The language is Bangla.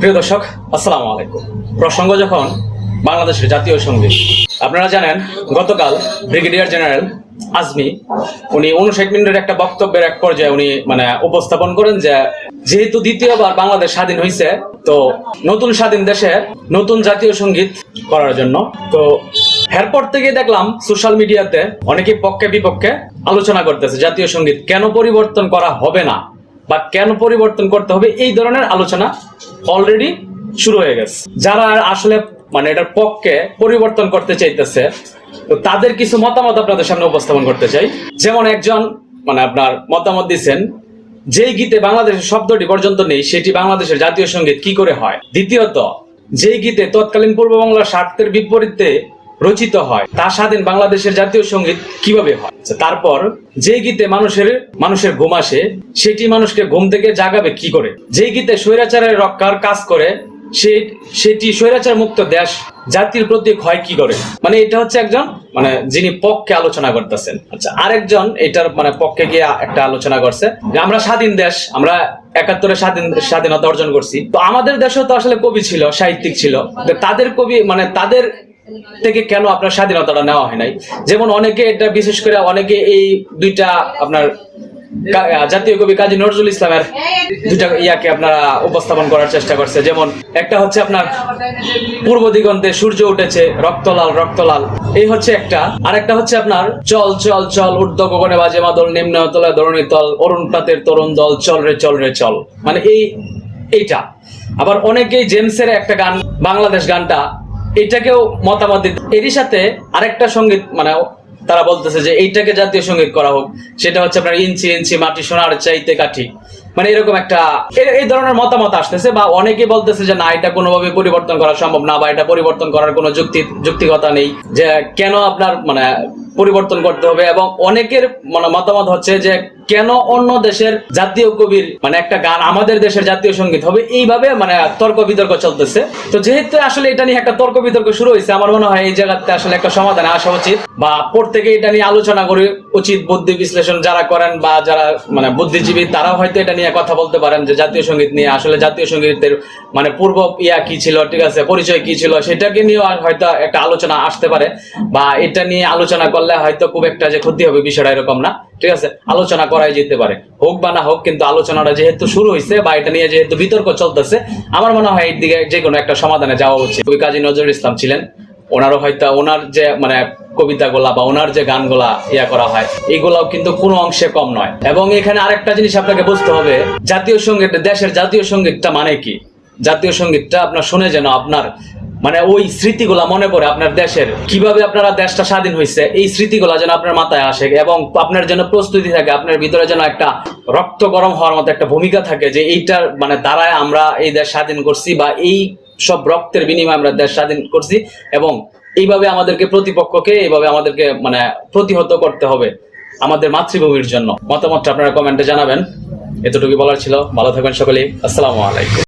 প্রিয় দর্শক, আসসালামু আলাইকুম। প্রসঙ্গ যখন বাংলাদেশের জাতীয় সংগীত, আপনারা জানেন, গতকাল ব্রিগেডিয়ার জেনারেল আজমি, উনি উনষাট মিনিটের একটা বক্তব্যের এক পর্যায়ে উনি মানে উপস্থাপন করেন যে, যেহেতু দ্বিতীয়বার বাংলাদেশ স্বাধীন হয়েছে তো নতুন স্বাধীন দেশে নতুন জাতীয় সংগীত করার জন্য। তো এরপর থেকে দেখলাম, সোশ্যাল মিডিয়াতে অনেকে পক্ষে বিপক্ষে আলোচনা করতেছে, জাতীয় সংগীত কেন পরিবর্তন করা হবে না? বা কেন পরিবর্তন করতে হবে এই ধরনের আলোচনা অলরেডি শুরু হয়ে গেছে। যারা আসলে মানে এটার পক্ষে পরিবর্তন করতে চাইতেছে, তো তাদের কিছু মতামত আপনাদের সামনে উপস্থাপন করতে চাই। যেমন একজন মানে আপনার মতামত দিচ্ছেন যেই গীতে বাংলাদেশের শব্দটি পর্যন্ত নেই, সেটি বাংলাদেশের জাতীয় সংগীত কি করে হয়? দ্বিতীয়ত, যেই গীতে তৎকালীন পূর্ব বাংলার স্বার্থের বিপরীতে রচিত হয়। তা স্বাধীন বাংলাদেশের জাতীয় সংগীত কীভাবে হয়? আচ্ছা, তারপর যে গীতে মানুষের মানুষের ঘুম আসে সেটি মানুষকে ঘুম থেকে জাগাবে কি করে? যে গীতে স্বৈরাচারের রক্ষার কাজ করে সেটি স্বৈরাচার মুক্ত দেশ জাতির প্রতীক হয় কি করে? মানে এটা হচ্ছে একজন মানে যিনি পক্ষে আলোচনা করতেছেন। আচ্ছা আরেকজন এটার মানে পক্ষে গিয়ে একটা আলোচনা করছে যে আমরা স্বাধীন দেশ আমরা একাত্তরে স্বাধীন স্বাধীনতা অর্জন করছি। তো আমাদের দেশেও তো আসলে কবি ছিল সাহিত্যিক ছিল। তাদের কবি মানে তাদের থেকে কেন আপনার স্বাধীনতাটা নেওয়া হয় নাই? যেমন অনেকে এটা বিশেষ করে অনেকে এই দুইটা আপনার জাতীয় কবি কাজী নজরুল ইসলামের দুইটা ইয়াকে আপনারা উপস্থাপন করার চেষ্টা করছে। যেমন একটা হচ্ছে আপনার পূর্ব দিগন্তে সূর্য উঠেছে, রক্তলাল রক্তলাল। এই হচ্ছে একটা। আর একটা হচ্ছে আপনার চল চল চল ঊর্ধ্ব গগনে বাজে মাদল, নিম্ন তলে ধরণী তল, অরুণ প্রাতের তরুণ দল, চল রে চল রে, চল। মানে এই, এইটা। আবার অনেকেই জেমসের একটা গান, বাংলাদেশ গানটা এটাকেও মতামত দিতে। এরই সাথে আরেকটা সংগীত মানে তারা বলতেছে যে এইটাকে জাতীয় সংগীত করা হোক। সেটা হচ্ছে আপনার ইঞ্চি ইঞ্চি মাটি সোনার চাইতে কাঠি। মানে এরকম একটা এই ধরনের মতামত আসতেছে বা অনেকে বলতেছে যে না, এটা কোনোভাবে পরিবর্তন করা সম্ভব না বা এটা পরিবর্তন করার কোনো যুক্তি যুক্তিকতা নেই যে কেন আপনার মানে পরিবর্তন করতে হবে এবং অনেকের মানে মতামত হচ্ছে যে কেন অন্য দেশের জাতীয় কবির মানে একটা গান আমাদের দেশের জাতীয় সংগীত হবে? এইভাবে মানে তর্ক বিতর্ক চলতেছে। তো যেহেতু আসলে এটা নিয়ে একটা তর্ক বিতর্ক শুরু হয়েছে, আমার মনে হয় এই জায়গাতে আসলে একটা সমাধানে আসা উচিত বা প্রত্যেকে এটা নিয়ে আলোচনা করে উচিত বুদ্ধি বিশ্লেষণ যারা করেন বা যারা মানে বুদ্ধিজীবী, তারাও হয়তো এটা নিয়ে কথা বলতে পারেন যে জাতীয় সংগীত নিয়ে আসলে জাতীয় সঙ্গীতের মানে পূর্ব ইয়া কি ছিল, ঠিক আছে, পরিচয় কি ছিল, সেটাকে নিয়েও হয়তো একটা আলোচনা আসতে পারে বা এটা নিয়ে আলোচনা করলে হয়তো খুব একটা যে ক্ষতি হবে বিষয়টা এরকম না। ঠিক আছে? আলোচনা করাই যেতে পারে। হোক বা না হোক, কিন্তু আলোচনাটা যেহেতু শুরু হয়েছে বা এটা নিয়ে যেহেতু বিতর্ক চলতেছে, আমার মনে হয় এর দিকে যে কোনো একটা সমাধানে যাওয়া উচিত। কবি কাজী নজরুল ইসলাম ছিলেন। ওনারও হয়তো ওনার যে মানে কবিতাগুলা বা ওনার যে গানগুলা ইয়া করা হয় এগুলাও কিন্তু কোনো অংশে কম নয়। এবং এখানে আরেকটা জিনিস আপনাকে বুঝতে হবে, জাতীয় সংগীত, দেশের জাতীয় সঙ্গীতটা মানে কি? জাতীয় সঙ্গীতটা আপনার শুনে যেন আপনার মানে ওই স্মৃতিগুলা মনে পড়ে আপনার দেশের, কীভাবে আপনারা দেশটা স্বাধীন হয়েছে এই স্মৃতিগুলা যেন আপনার মাথায় আসে এবং আপনার যেন প্রস্তুতি থাকে, আপনার ভিতরে যেন একটা রক্ত গরম হওয়ার মতো একটা ভূমিকা থাকে যে এইটার মানে দ্বারায় আমরা এই দেশ স্বাধীন করছি বা এই সব রক্তের বিনিময়ে আমরা দেশ স্বাধীন করছি এবং এইভাবে আমাদেরকে প্রতিপক্ষকে এইভাবে আমাদেরকে মানে প্রতিহত করতে হবে আমাদের মাতৃভূমির জন্য। মতামতটা আপনারা কমেন্টে জানাবেন। এতটুকু বলার ছিল। ভালো থাকবেন সকলেই। আসসালামু আলাইকুম।